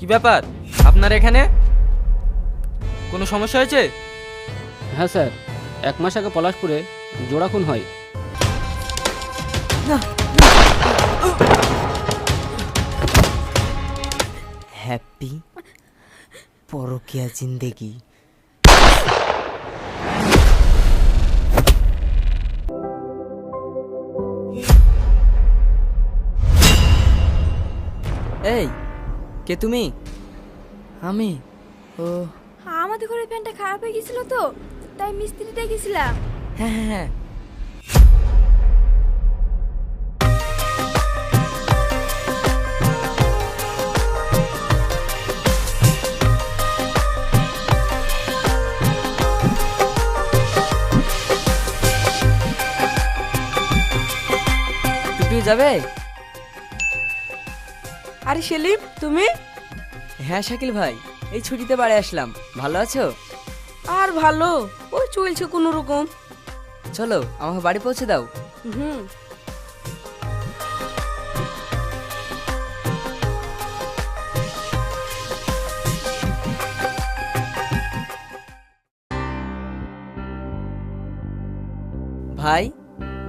কি ব্যাপার? আপনার এখানে? কোনো সমস্যা হয়েছে? হ্যাঁ স্যার এক মাস আগে পলাশপুরে জোড়া খুন হয়। হ্যাপি পরকিয়া জিন্দেগি। এই কে তুমি? আমি? ও। আমাদের ঘরের ফ্যানটা খারাপ হয়ে গেছিল তো তাই মিস্ত্রিটা গেছিলাম। হ্যাঁ হ্যাঁ হ্যাঁ। যাবে? আরে সেলিম তুমি? হ্যাঁ শাকিল ভাই এই ছুটিতে বাড়ি আসলাম। ভালো আছো? আর ভালো ওই চলছে কোনো রকম। চলো আমাকে বাড়ি পৌঁছে দাও। হুম। ভাই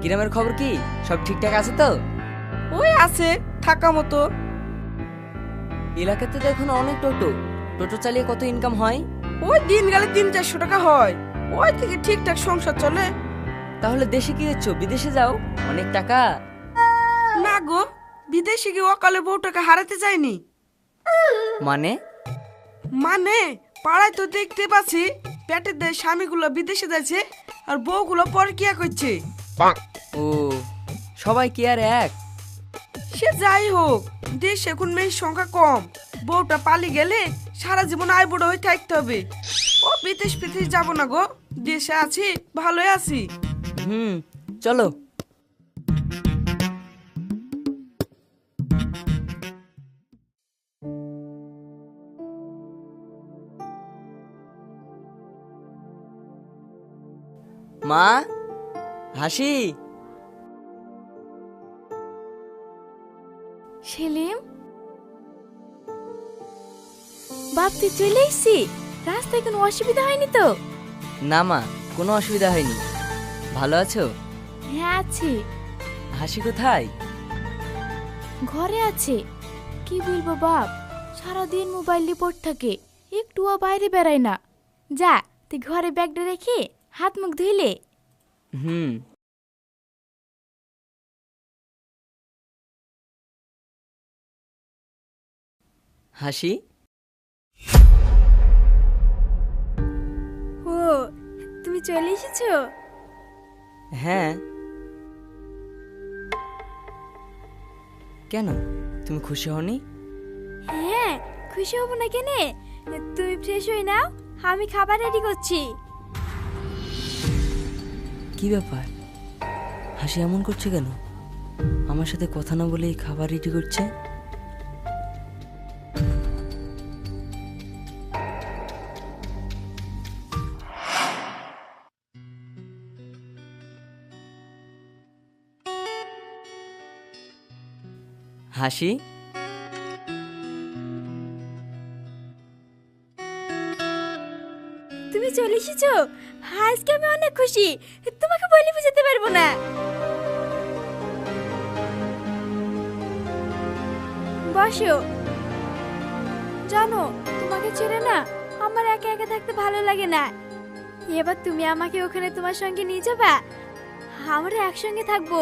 গ্রামের খবর কি? সব ঠিকঠাক আছে তো? ওই আছে থাকা মতো। এলাকাতে তো এখন অনেক টোটো। টোটো চালিয়ে কত ইনকাম হয়? ওই দিন গেলে তিন চারশো টাকা হয়। ওই থেকে ঠিকঠাক সংসার চলে। তাহলে দেশে কি হচ্ছ বিদেশে যাও? অনেক টাকা? না গো বিদেশে গিয়ে অকালে বউটাকে হারাতে যায়নি মানে? মানে পাড়ায় তো দেখতে পাচ্ছি পেটের দেয় স্বামীগুলো বিদেশে যাচ্ছে আর বউগুলো পরকিয়া করছে? ও সবাই কি আর এক? সে যাই হোক, দেশে এখন মেয়ের সংখ্যা কম। বউটা পালি গেলে সারা জীবন আয় বুড়ো হয়ে থাকতে হবে। ও বিদেশ বিদেশ যাব না গো। দেশে আছি, ভালোই আছি। হুম, চলো। মা, হাসি? তুই চলে এসছি? রাস্তায় কোনো অসুবিধা হয়নি তো? না মা কোনো অসুবিধা হয়নি। ভালো আছো? হ্যাঁ আছি। হাসি কোথায়? ঘরে আছে। কি বলব বাপ সারাদিন মোবাইল রিপোর্ট থাকে একটুও বাইরে বেড়ায় না। যা তুই ঘরে ব্যাগটা রেখে হাত মুখ ধুইলে। হুম। হাসি? তুমি চলে এসেছ? হ্যাঁ। কেন? তুমি খুশি হওনি? হ্যাঁ খুশি হব না কেনে? তুমি ফ্রেশ হয়ে নাও আমি খাবার রেডি করছি। কি ব্যাপার? হাসি এমন করছে কেন? আমার সাথে কথা না বলেই খাবার রেডি করছে? হাসি। তুমি চলে এসেছ? আজকে আমি অনেক খুশি। তোমাকে বলে বোঝাতে পারব না। বসো। জানো, তোমাকে ছেড়ে না আমার একা একা থাকতে ভালো লাগে না। এবার তুমি আমাকে ওখানে তোমার সঙ্গে নিয়ে যাবা। আমরা একসঙ্গে থাকব।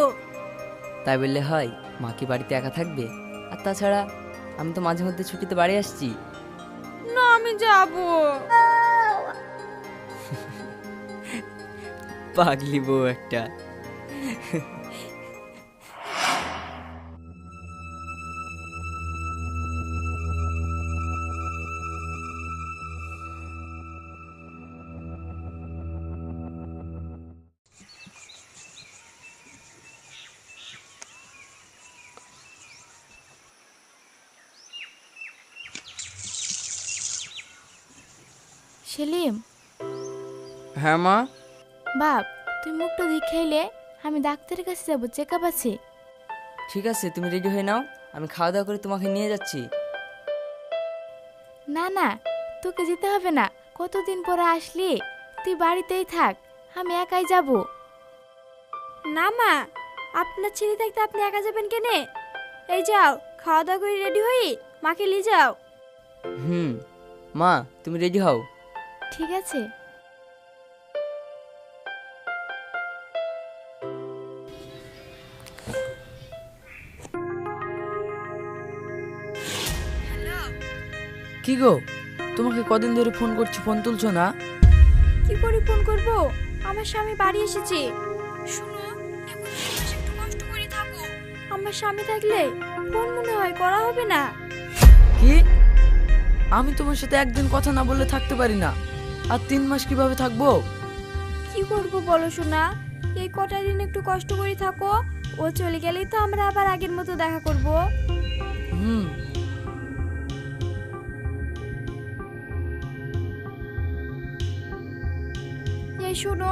তাই বললে হয় মা কি বাড়িতে একা থাকবে? আর তাছাড়া আমি তো মাঝে মধ্যে ছুটিতে বাড়ি আসছি। না আমি যাব। পাগলি বউ একটা। সেলিম হ্যাঁ মা। বাপ তুই মুখটা দেখাইলে আমি ডাক্তারের কাছে যাব চেক আপ আছে? ঠিক আছে তুমি রেডি হয়ে নাও আমি খাওয়া দাওয়া করে তোমাকে নিয়ে যাচ্ছি। না না তোকে যেতে হবে না কতদিন পরে আসলি? তুই বাড়িতেই থাক আমি একাই যাব। না মা আপনার ছেলে থাকতে আপনি একা যাবেন কেনে? এই যাও খাওয়া দাওয়া করে রেডি হই মাকে নিয়ে যাও। হুম মা তুমি রেডি হও। ঠিক আছে। কি গো? তোমাকে কদিন ধরে ফোন করছি ফোন তুলছো না? কি করে ফোন করব? আমার স্বামী বাড়ি এসেছে। শুনো এখন তিন একটু কষ্ট করে থাকো। আমার স্বামী থাকলে ফোন মনে হয় করা হবে না। কি? আমি তোমার সাথে একদিন কথা না বললে থাকতে পারি না। আর তিন মাস কীভাবে থাকব? কি করব বলো শোনা এই কটা দিন একটু কষ্ট করে থাকো। ও চলে গেলেই তো আমরা আবার আগের মতো দেখা করব। হুম। এই শোনো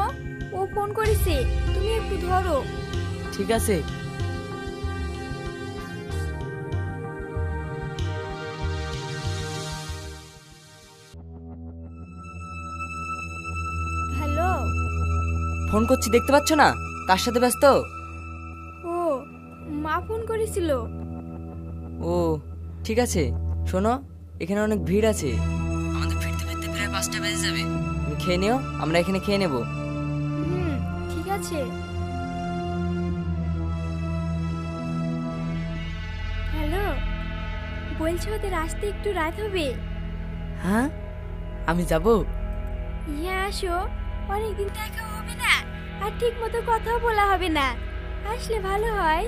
ও ফোন করেছে তুমি একটু ধরো। ঠিক আছে। ফোন করছি দেখতে পাচ্ছ না? কার সাথে ব্যস্ত? ও মা ফোন করেছিল। ও ঠিক আছে। শোনো এখানে অনেক ভিড় আছে। আমাদের ফিরতে ফিরতে প্রায় পাঁচটা বেজে যাবে। তুমি খেয়ে নিও আমরা এখানে খেয়ে নেব। হুম ঠিক আছে। হ্যালো বলছি ওদের আসতে একটু রাত হবে? হ্যাঁ? আমি যাব? হ্যাঁ আসো। অনেকদিন দেখা আর ঠিক মতো কথাও বলা হবে না। আসলে ভালো হয়।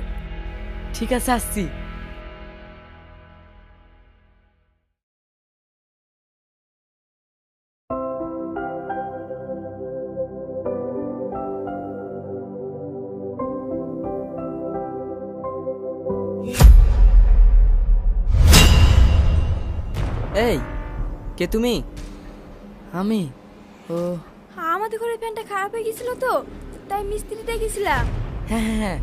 ঠিক আছে আসছি। এই কে তুমি? আমি? ও। আমাদের ঘরের ফ্যানটা খারাপ হয়ে গেছিল তো। তাই মিস্ত্রি ডেকেছিলাম হ্যাঁ হ্যাঁ হ্যাঁ।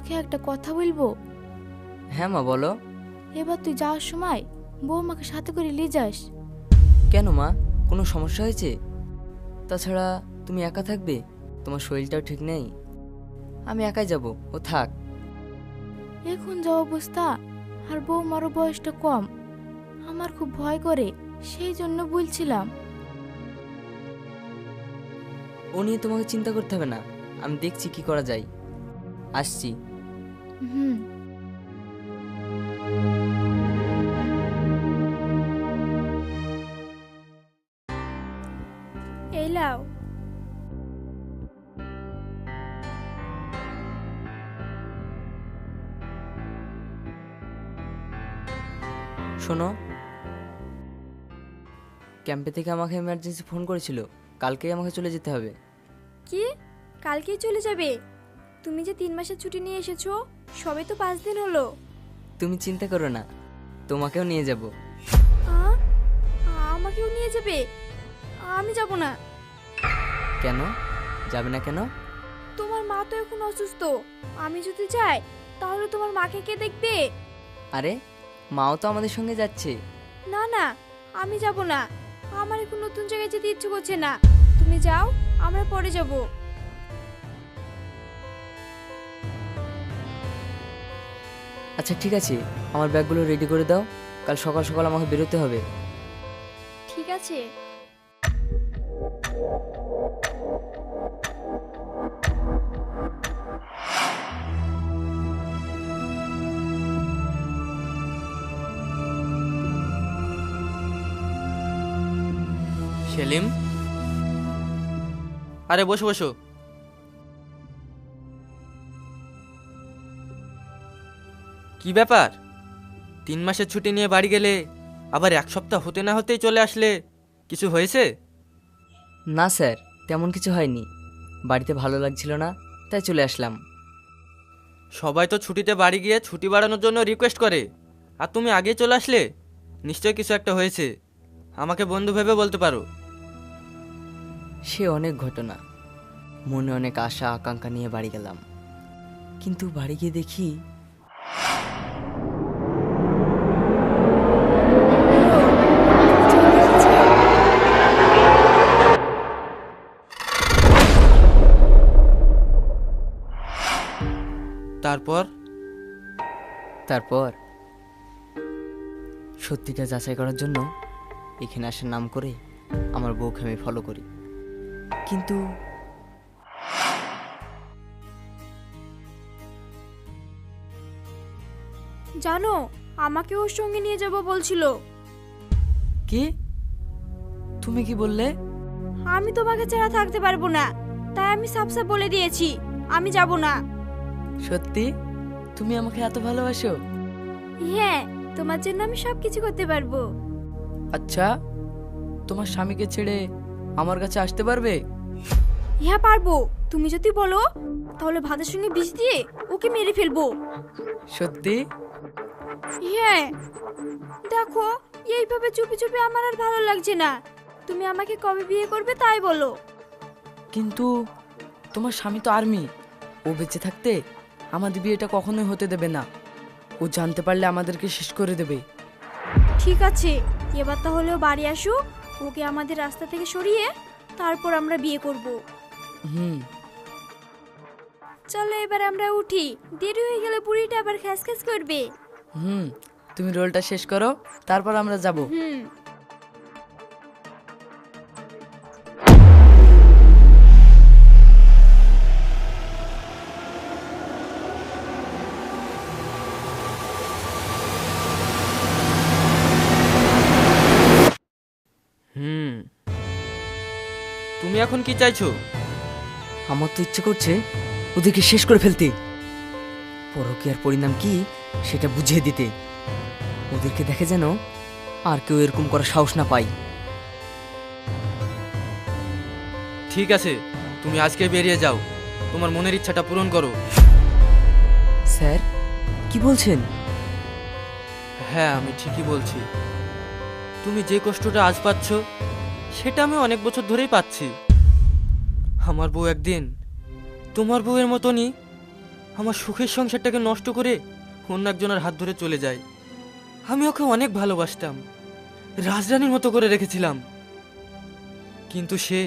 তোকে একটা কথা বলব? হ্যাঁ মা বলো। এবার তুই যাওয়ার সময় বৌমাকে সাথে করে নিয়ে যাস। কেন মা? কোনো সমস্যা হয়েছে? তাছাড়া তুমি একা থাকবে? তোমার শরীরটাও ঠিক নেই? আমি একাই যাব ও থাক। এখন যা অবস্থা আর বৌমারও বয়সটা কম। আমার খুব ভয় করে সেই জন্য বলছিলাম। ও নিয়ে তোমাকে চিন্তা করতে হবে না। আমি দেখছি কি করা যায়। আসছি। হুম। এই লাও শোনো। ক্যাম্পে থেকে আমাকে এমার্জেন্সি ফোন করেছিল। কালকেই আমাকে চলে যেতে হবে। কি? কালকেই চলে যাবে? তুমি যে তিন মাসের ছুটি নিয়ে এসেছ? সবে তো পাঁচ দিন হলো। তুমি চিন্তা করো না তোমাকেও নিয়ে যাব। আমাকেও নিয়ে যাবে? আমি যাব না। কেন? যাবে না কেন? তোমার মা তো এখন অসুস্থ। আমি যদি যাই তাহলে তোমার মাকে কে দেখবে? আরে মাও তো আমাদের সঙ্গে যাচ্ছে। না না আমি যাব না। আমার এখন নতুন জায়গায় যেতে ইচ্ছে করছে না। তুমি যাও আমরা পরে যাব। আচ্ছা ঠিক আছে। আমার ব্যাগগুলো রেডি করে দাও। কাল সকাল সকাল আমাকে বেরোতে হবে। ঠিক আছে। সেলিম? আরে বসো বসো। কি ব্যাপার? তিন মাসের ছুটি নিয়ে বাড়ি গেলে আবার এক সপ্তাহ হতে না হতেই চলে আসলে। কিছু হয়েছে? না স্যার তেমন কিছু হয়নি। বাড়িতে ভালো লাগছিল না তাই চলে আসলাম। সবাই তো ছুটিতে বাড়ি গিয়ে ছুটি বাড়ানোর জন্য রিকোয়েস্ট করে। আর তুমি আগেই চলে আসলে? নিশ্চয়ই কিছু একটা হয়েছে। আমাকে বন্ধু ভেবে বলতে পারো। সে অনেক ঘটনা। মনে অনেক আশা আকাঙ্ক্ষা নিয়ে বাড়ি গেলাম। কিন্তু বাড়ি গিয়ে দেখি তারপর? তারপর? সত্যিটা যাচাই করার জন্য এখানে আসার নাম করে আমার বউকে আমি ফলো করি। কিন্তু জানো আমাকে ওর সঙ্গে নিয়ে যাব বলছিল। কি? তুমি কি বললে? আমি তোমাকে ছাড়া থাকতে পারব না তাই আমি সাফ বলে দিয়েছি আমি যাব না। সত্যি? তুমি আমাকে এত ভালোবাসো? হ্যাঁ তোমার জন্য আমি সব কিছু করতে পারব। আচ্ছা তোমার স্বামীকে ছেড়ে আমার কাছে আসতে পারবে? হ্যাঁ পারব। তুমি যদি বলো তাহলে ভাতের সঙ্গে বিষ দিয়ে ওকে মেরে ফেলব। সত্যি? হ্যাঁ। দেখো এইভাবে চুপি চুপি আমার আর ভালো লাগছে না। তুমি আমাকে কবে বিয়ে করবে তাই বলো। কিন্তু তোমার স্বামী তো আর্মি। ও বেঁচে থাকতে আমাদের বিয়েটা কখনোই হতে দেবে না। ও জানতে পারলে আমাদেরকে শেষ করে দেবে। ঠিক আছে এবার তাহলেও বাড়ি আসুক ওকে আমাদের রাস্তা থেকে সরিয়ে তারপর আমরা বিয়ে করব। হুম। চলো এবার আমরা উঠি দেরি হয়ে গেলে বুড়িটা আবার খ্যাস খ্যাস করবে। হুম তুমি রোলটা শেষ করো তারপর আমরা যাব। হুম হুম। তুমি এখন কি চাইছো? আমার তো ইচ্ছে করছে ওদেরকে শেষ করে ফেলতে। পরকীয়ার পরিণাম কি সেটা বুঝিয়ে দিতে। ওদেরকে দেখে যেন আর কেউ এরকম করার সাহস না পায়। ঠিক আছে তুমি আজকে বেরিয়ে যাও। তোমার মনের ইচ্ছাটা পূরণ করো। স্যার কি বলছেন? হ্যাঁ আমি ঠিকই বলছি। তুমি যে কষ্টটা আজ পাচ্ছ সেটা আমি অনেক বছর ধরেই পাচ্ছি। আমার বউ একদিন, তোমার বউয়ের মতনই আমার সুখের সংসারটাকে নষ্ট করে অন্য একজনের হাত ধরে চলে যায়। আমি ওকে অনেক ভালোবাসতাম, রাজরানীর মতো করে রেখেছিলাম। কিন্তু সে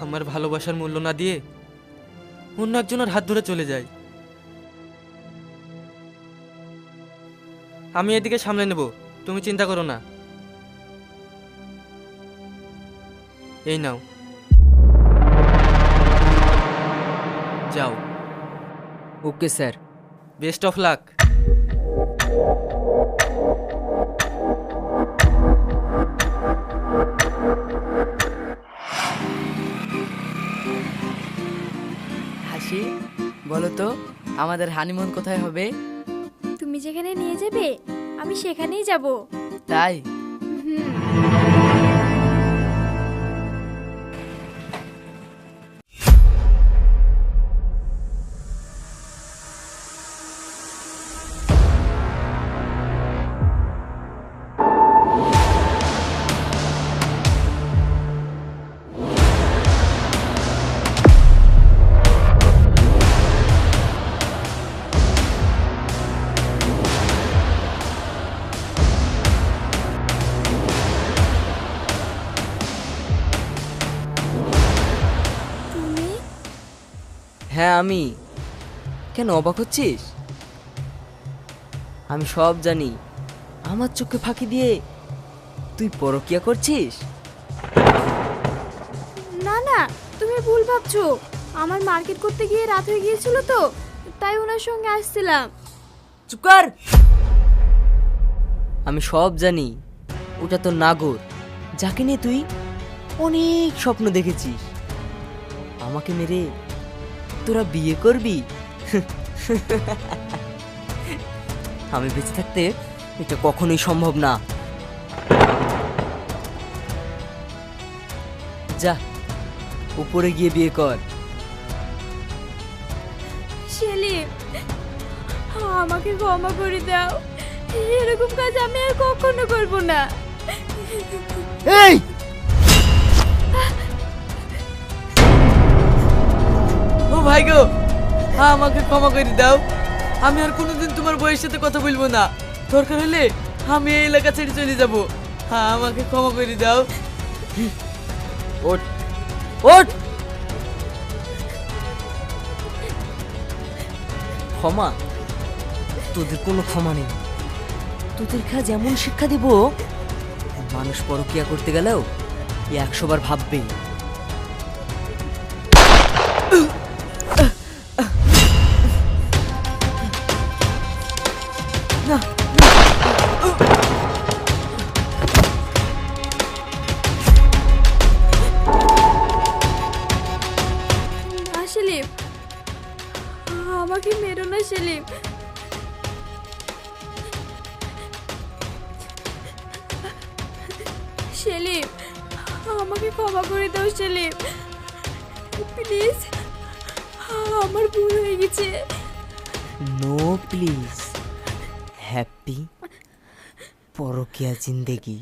আমার ভালোবাসার মূল্য না দিয়ে অন্য একজনের হাত ধরে চলে যায়। আমি এদিকে সামলে নেব, তুমি চিন্তা করো না। এই নাও। যাও। Okay sir. Best of luck. হাসি বলো তো আমাদের হানিমুন কোথায় হবে? তুমি যেখানে নিয়ে যাবে আমি সেখানেই যাব। তাই? আমি? কেন অবাক হচ্ছিস? আমি সব জানি। আমার চোখে ফাঁকি দিয়ে তুই পরকিয়া করছিস? না না তুমি ভুল ভাবছ। আমার মার্কেট করতে গিয়ে রাত হয়ে গিয়েছিল তো তাই ওনার সঙ্গে আসছিলাম। চুপ কর! আমি সব জানি। ওটা তো নাগর। যাকে নিয়ে তুই অনেক স্বপ্ন দেখেছিস। আমাকে মেরে তোরা বিয়ে করবি? আমি বেঁচে থাকতে এটা কখনোই সম্ভব না। যা উপরে গিয়ে বিয়ে কর। সেলিম আমাকে ক্ষমা করে দাও। এরকম কাজ আমি আর কখনো করব না। এই! ভাই গো, আমাকে ক্ষমা করে দাও। আমি আর কোনোদিন তোমার বইয়ের সাথে কথা বলব না। দরকার হলে আমি এই এলাকা ছেড়ে চলে যাব। হ্যাঁ আমাকে ক্ষমা করে দাও। ওঠ ক্ষমা? তোদের কোনো ক্ষমা নেই। তোদের কাজ এমন শিক্ষা দিব, মানুষ পরকিয়া করতে গেলেও একশো বার সেলিম, আমাকে ক্ষমা করে দাও সেলিম। প্লিজ, আমার ভুল হয়ে গেছে। নো প্লিজ, হ্যাপি পরকিয়া জিন্দেগি।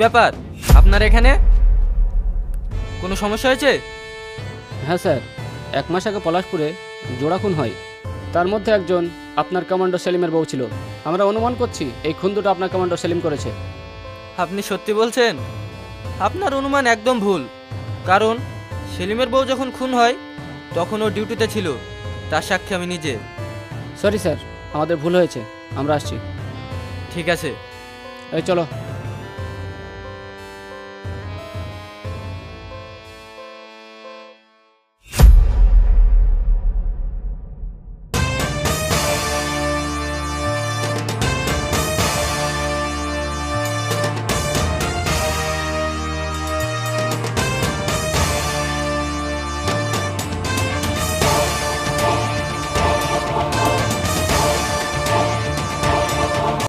ব্যাপার? আপনার এখানে কোনো সমস্যা হয়েছে? হ্যাঁ স্যার এক মাস আগে পলাশপুরে জোড়া খুন হয়। তার মধ্যে একজন আপনার কমান্ডো সেলিমের বউ ছিল। আমরা অনুমান করছি এই খুন দুটো আপনার কমান্ডো সেলিম করেছে। আপনি সত্যি বলছেন? আপনার অনুমান একদম ভুল। কারণ সেলিমের বউ যখন খুন হয় তখন ও ডিউটিতে ছিল। তার সাক্ষী আমি নিজে। সরি স্যার আমাদের ভুল হয়েছে। আমরা আসছি। ঠিক আছে। এই চলো।